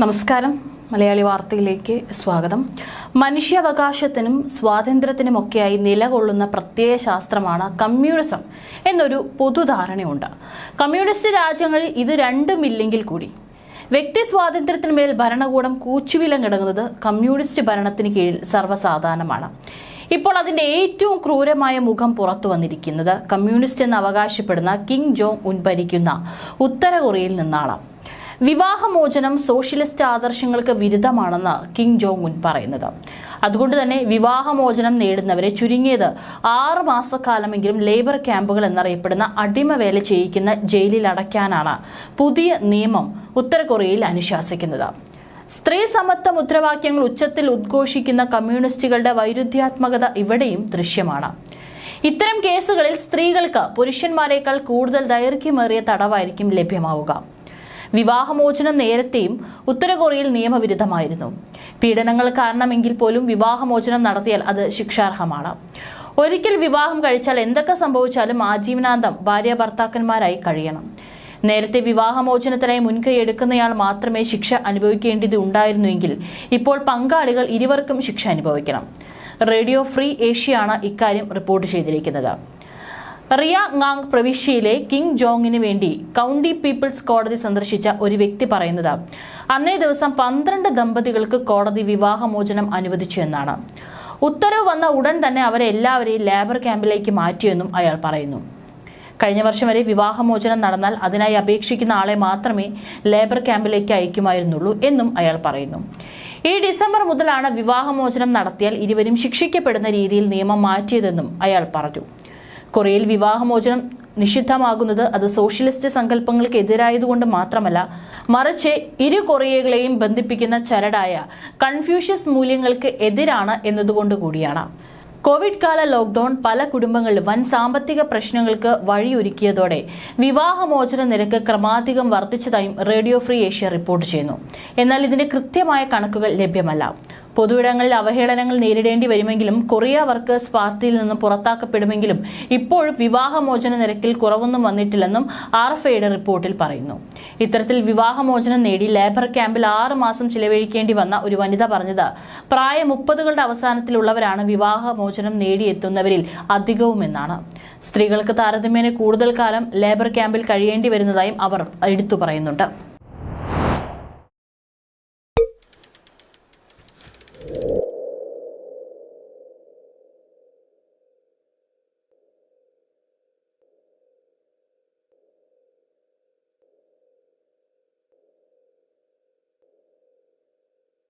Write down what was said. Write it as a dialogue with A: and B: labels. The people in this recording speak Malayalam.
A: നമസ്കാരം. മലയാളി വാർത്തയിലേക്ക് സ്വാഗതം. മനുഷ്യാവകാശത്തിനും സ്വാതന്ത്ര്യത്തിനുമൊക്കെയായി നിലകൊള്ളുന്ന പ്രത്യയ ശാസ്ത്രമാണ് കമ്മ്യൂണിസം എന്നൊരു പൊതുധാരണയുണ്ട്. കമ്മ്യൂണിസ്റ്റ് രാജ്യങ്ങളിൽ ഇത് രണ്ടുമില്ലെങ്കിൽ കൂടി. വ്യക്തി സ്വാതന്ത്ര്യത്തിന്മേൽ ഭരണകൂടം കൂച്ചുവിലം കിടങ്ങുന്നത് കമ്മ്യൂണിസ്റ്റ് ഭരണത്തിന് കീഴിൽ സർവസാധാരണമാണ്. ഇപ്പോൾ അതിന്റെ ഏറ്റവും ക്രൂരമായ മുഖം പുറത്തു വന്നിരിക്കുന്നത് കമ്മ്യൂണിസ്റ്റ് എന്ന് അവകാശപ്പെടുന്ന കിങ് ജോങ് ഉൻ ഭരിക്കുന്ന ഉത്തര കൊറിയയിൽ നിന്നാണ്. വിവാഹമോചനം സോഷ്യലിസ്റ്റ് ആദർശങ്ങൾക്ക് വിരുദ്ധമാണെന്ന് കിങ് ജോങ് ഉൻ പറയുന്നത്. അതുകൊണ്ട് തന്നെ വിവാഹമോചനം നേടുന്നവരെ ചുരുങ്ങിയത് ആറ് മാസക്കാലമെങ്കിലും ലേബർ ക്യാമ്പുകൾ എന്നറിയപ്പെടുന്ന അടിമവേല ചെയ്യിക്കുന്ന ജയിലിൽ അടയ്ക്കാനാണ് പുതിയ നിയമം ഉത്തര കൊറിയയിൽ അനുശാസിക്കുന്നത്. സ്ത്രീ സമത്വ മുദ്രാവാക്യങ്ങൾ ഉച്ചത്തിൽ ഉദ്ഘോഷിക്കുന്ന കമ്മ്യൂണിസ്റ്റുകളുടെ വൈരുദ്ധ്യാത്മകത ഇവിടെയും ദൃശ്യമാണ്. ഇത്തരം കേസുകളിൽ സ്ത്രീകൾക്ക് പുരുഷന്മാരെക്കാൾ കൂടുതൽ ദൈർഘ്യമേറിയ തടവായിരിക്കും ലഭ്യമാവുക. വിവാഹമോചനം നേരത്തെയും ഉത്തര കൊറിയയിൽ നിയമവിരുദ്ധമായിരുന്നു. പീഡനങ്ങൾ കാരണമെങ്കിൽ പോലും വിവാഹമോചനം നടത്തിയാൽ അത് ശിക്ഷാർഹമാണ്. ഒരിക്കൽ വിവാഹം കഴിച്ചാൽ എന്തൊക്കെ സംഭവിച്ചാലും ആജീവനാന്തം ഭാര്യ ഭർത്താക്കന്മാരായി കഴിയണം. നേരത്തെ വിവാഹമോചനത്തിനായി മുൻകൈ എടുക്കുന്നയാൾ മാത്രമേ ശിക്ഷ അനുഭവിക്കേണ്ടത് ഉണ്ടായിരുന്നുവെങ്കിൽ ഇപ്പോൾ പങ്കാളികൾ ഇരുവർക്കും ശിക്ഷ അനുഭവിക്കണം. റേഡിയോ ഫ്രീ ഏഷ്യയാണ് ഇക്കാര്യം റിപ്പോർട്ട് ചെയ്തിരിക്കുന്നത്. റിയ ങാങ് പ്രവിശ്യയിലെ കിങ് ജോങ്ങിന് വേണ്ടി കൗണ്ടി പീപ്പിൾസ് കോടതി സന്ദർശിച്ച ഒരു വ്യക്തി പറയുന്നത് അന്നേ ദിവസം പന്ത്രണ്ട് ദമ്പതികൾക്ക് കോടതി വിവാഹമോചനം അനുവദിച്ചു എന്നാണ്. ഉത്തരവ് വന്ന ഉടൻ തന്നെ അവരെ എല്ലാവരെയും ലേബർ ക്യാമ്പിലേക്ക് മാറ്റിയെന്നും അയാൾ പറയുന്നു. കഴിഞ്ഞ വർഷം വരെ വിവാഹമോചനം നടന്നാൽ അതിനായി അപേക്ഷിക്കുന്ന ആളെ മാത്രമേ ലേബർ ക്യാമ്പിലേക്ക് അയക്കുമായിരുന്നുള്ളൂ എന്നും അയാൾ പറയുന്നു. ഈ ഡിസംബർ മുതലാണ് വിവാഹമോചനം നടത്തിയാൽ ഇരുവരും ശിക്ഷിക്കപ്പെടുന്ന രീതിയിൽ നിയമം മാറ്റിയതെന്നും അയാൾ പറഞ്ഞു. കൊറിയയിൽ വിവാഹമോചനം നിഷിദ്ധമാകുന്നത് അത് സോഷ്യലിസ്റ്റ് സങ്കല്പങ്ങൾക്ക് എതിരായതുകൊണ്ട് മാത്രമല്ല മറിച്ച് ഇരു കൊറിയകളെയും ബന്ധിപ്പിക്കുന്ന ചരടായ കൺഫ്യൂഷ്യസ് മൂല്യങ്ങൾക്ക് എതിരാണ് എന്നതുകൊണ്ട് കൂടിയാണ്. കോവിഡ് കാല ലോക്ക്ഡൌൺ പല കുടുംബങ്ങളിലും വൻ സാമ്പത്തിക പ്രശ്നങ്ങൾക്ക് വഴിയൊരുക്കിയതോടെ വിവാഹമോചന നിരക്ക് ക്രമാധികം വർദ്ധിച്ചതായും റേഡിയോ ഫ്രീ ഏഷ്യ റിപ്പോർട്ട് ചെയ്യുന്നു. എന്നാൽ ഇതിന്റെ കൃത്യമായ കണക്കുകൾ ലഭ്യമല്ല. പൊതുയിടങ്ങളിൽ അവഹേളനങ്ങൾ നേരിടേണ്ടി വരുമെങ്കിലും കൊറിയ വർക്കേഴ്സ് പാർട്ടിയിൽ നിന്ന് പുറത്താക്കപ്പെടുമെങ്കിലും ഇപ്പോഴും വിവാഹമോചന നിരക്കിൽ കുറവൊന്നും വന്നിട്ടില്ലെന്നും ആർ എഫ് ഐയുടെ റിപ്പോർട്ടിൽ പറയുന്നു. ഇത്തരത്തിൽ വിവാഹമോചനം നേടി ലേബർ ക്യാമ്പിൽ ആറ് മാസം ചിലവഴിക്കേണ്ടി വന്ന ഒരു വനിത പറഞ്ഞത് പ്രായ മുപ്പതുകളുടെ അവസാനത്തിലുള്ളവരാണ് വിവാഹമോചനം നേടിയെത്തുന്നവരിൽ അധികവുമെന്നാണ്. സ്ത്രീകൾക്ക് താരതമ്യേന കൂടുതൽ കാലം ലേബർ ക്യാമ്പിൽ കഴിയേണ്ടി വരുന്നതായും അവർ എടുത്തു പറയുന്നുണ്ട്. you